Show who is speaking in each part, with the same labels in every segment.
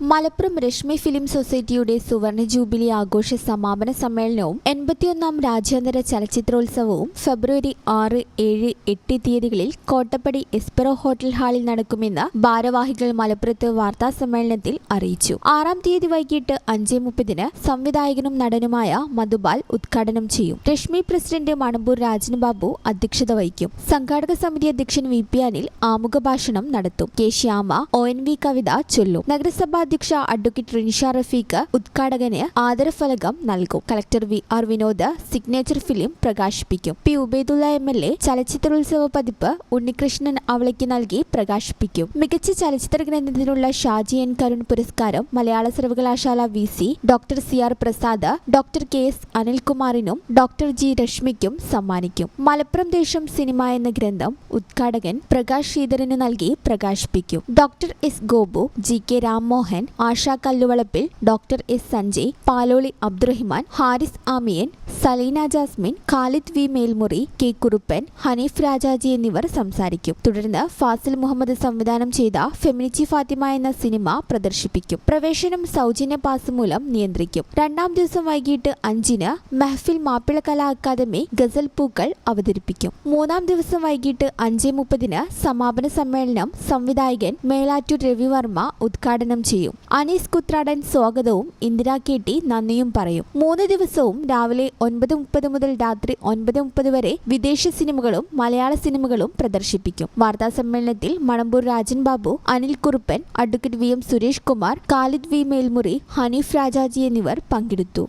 Speaker 1: Malappuram Rashmi film സൊസൈറ്റിയുടെ സുവർണ jubilee ആഘോഷ സമാപന സമ്മേളനവും എൺപത്തിയൊന്നാം രാജ്യാന്തര ചലച്ചിത്രോത്സവവും ഫെബ്രുവരി ആറ് ഏഴ് എട്ട് തീയതികളിൽ കോട്ടപ്പടി എസ്പെറോ ഹോട്ടൽ ഹാളിൽ നടക്കുമെന്ന് ഭാരവാഹികൾ മലപ്പുറത്ത് വാർത്താ സമ്മേളനത്തിൽ അറിയിച്ചു. ആറാം തീയതി വൈകിട്ട് അഞ്ച് മുപ്പതിന് സംവിധായകനും നടനുമായ മധുബാൽ ഉദ്ഘാടനം ചെയ്യും. രശ്മി പ്രസിഡന്റ് മണമ്പൂർ രാജൻ ബാബു അധ്യക്ഷത വഹിക്കും. സംഘാടക സമിതി അധ്യക്ഷൻ വി പി അനിൽ ആമുഖ ഭാഷണം നടത്തും. K Shyama O N V കവിത ചൊല്ലും. നഗരസഭാ അധ്യക്ഷ അഡ്വക്കേറ്റ് റിനിഷ റഫീഖ് ഉദ്ഘാടകന് ആദരഫലകം നൽകും. Collector V R Vinod signature film പ്രകാശിപ്പിക്കും. P Ubaidullah M L A ചലച്ചിത്രോത്സവ പതിപ്പ് ഉണ്ണികൃഷ്ണൻ അവളയ്ക്ക് നൽകി പ്രകാശിപ്പിക്കും. മികച്ച ചലച്ചിത്ര ഗ്രന്ഥത്തിനുള്ള ഷാജി എൻ കരുൺ പുരസ്കാരം മലയാള സർവകലാശാല V C doctor C R Prasad doctor K S അനിൽകുമാറിനും doctor G രശ്മിക്കും സമ്മാനിക്കും. മലപ്പുറം ദേശം സിനിമ എന്ന ഗ്രന്ഥം ഉദ്ഘാടകൻ പ്രകാശ് ശ്രീധരന് നൽകി പ്രകാശിപ്പിക്കും. Doctor S Gopu G K Rammohan Asha Kalluvalappil doctor S Sanjay Paloli Abdurahiman Haris Amiyan Saleena Jasmin Khalid V Melmuri K Kuruppan Haneef Rajaji എന്നിവർ സംസാരിക്കും. തുടർന്ന് ഫാസിൽ മുഹമ്മദ് സംവിധാനം ചെയ്ത ഫെമിനിച്ചി ഫാത്തിമ എന്ന സിനിമ പ്രദർശിപ്പിക്കും. പ്രവേശനം സൗജന്യ പാസ് മൂലം നിയന്ത്രിക്കും. രണ്ടാം ദിവസം വൈകിട്ട് അഞ്ചിന് മെഹഫിൽ മാപ്പിള കലാ അക്കാദമി ഗസൽ പൂക്കൾ അവതരിപ്പിക്കും. മൂന്നാം ദിവസം വൈകിട്ട് അഞ്ച് മുപ്പതിന് സമാപന സമ്മേളനം സംവിധായകൻ മേലാറ്റൂർ രവിവർമ്മ ഉദ്ഘാടനം ചെയ്യും. അനീസ് കുത്രാടൻ സ്വാഗതവും ഇന്ദിരാ കെ ടി നന്ദിയും പറയും. മൂന്ന് ദിവസവും രാവിലെ ഒൻപത് മുപ്പത് മുതൽ രാത്രി ഒൻപത് മുപ്പത് വരെ വിദേശ സിനിമകളും മലയാള സിനിമകളും പ്രദർശിപ്പിക്കും. വാർത്താ സമ്മേളനത്തിൽ Manambur Rajan Babu Anil Kuruppan advocate V M Suresh Kumar Khalid V Melmuri Haneef Rajaji എന്നിവർ പങ്കെടുത്തു.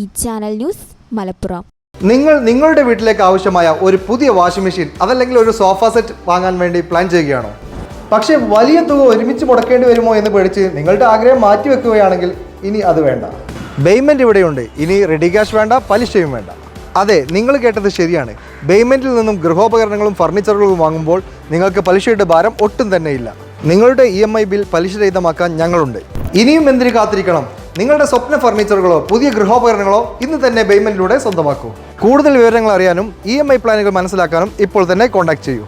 Speaker 1: ഈ ചാനൽ ന്യൂസ് മലപ്പുറം.
Speaker 2: നിങ്ങൾ നിങ്ങളുടെ വീട്ടിലേക്ക് ആവശ്യമായ ഒരു പുതിയ വാഷിംഗ് മെഷീൻ അതല്ലെങ്കിൽ ഒരു സോഫ സെറ്റ് വാങ്ങാൻ വേണ്ടി പ്ലാൻ ചെയ്യുകയാണോ? പക്ഷേ വലിയ തുക ഒരുമിച്ച് മുടക്കേണ്ടി വരുമോ എന്ന് പേടിച്ച് നിങ്ങളുടെ ആഗ്രഹം മാറ്റിവെക്കുകയാണെങ്കിൽ ഇനി അത് വേണ്ട. പേയ്മെന്റ് ഇവിടെയുണ്ട്. ഇനി റെഡി ക്യാഷ് വേണ്ട പലിശയും വേണ്ട. അതെ നിങ്ങൾ കേട്ടത് ശരിയാണ്. പേയ്മെന്റിൽ നിന്നും ഗൃഹോപകരണങ്ങളും ഫർണിച്ചറുകളും വാങ്ങുമ്പോൾ നിങ്ങൾക്ക് പലിശയുടെ ഭാരം ഒട്ടും തന്നെ ഇല്ല. നിങ്ങളുടെ ഇ എം ഐ ബിൽ പലിശരഹിതമാക്കാൻ ഞങ്ങളുണ്ട്. ഇനിയും എന്തിനു കാത്തിരിക്കണം? നിങ്ങളുടെ സ്വപ്ന ഫർണിച്ചറുകളോ പുതിയ ഗൃഹോപകരണങ്ങളോ ഇന്ന് തന്നെ പേയ്മെന്റിലൂടെ സ്വന്തമാക്കൂ. കൂടുതൽ വിവരങ്ങൾ അറിയാനും ഇ എം ഐ പ്ലാനുകൾ മനസ്സിലാക്കാനും ഇപ്പോൾ തന്നെ കോൺടാക്ട് ചെയ്യൂ.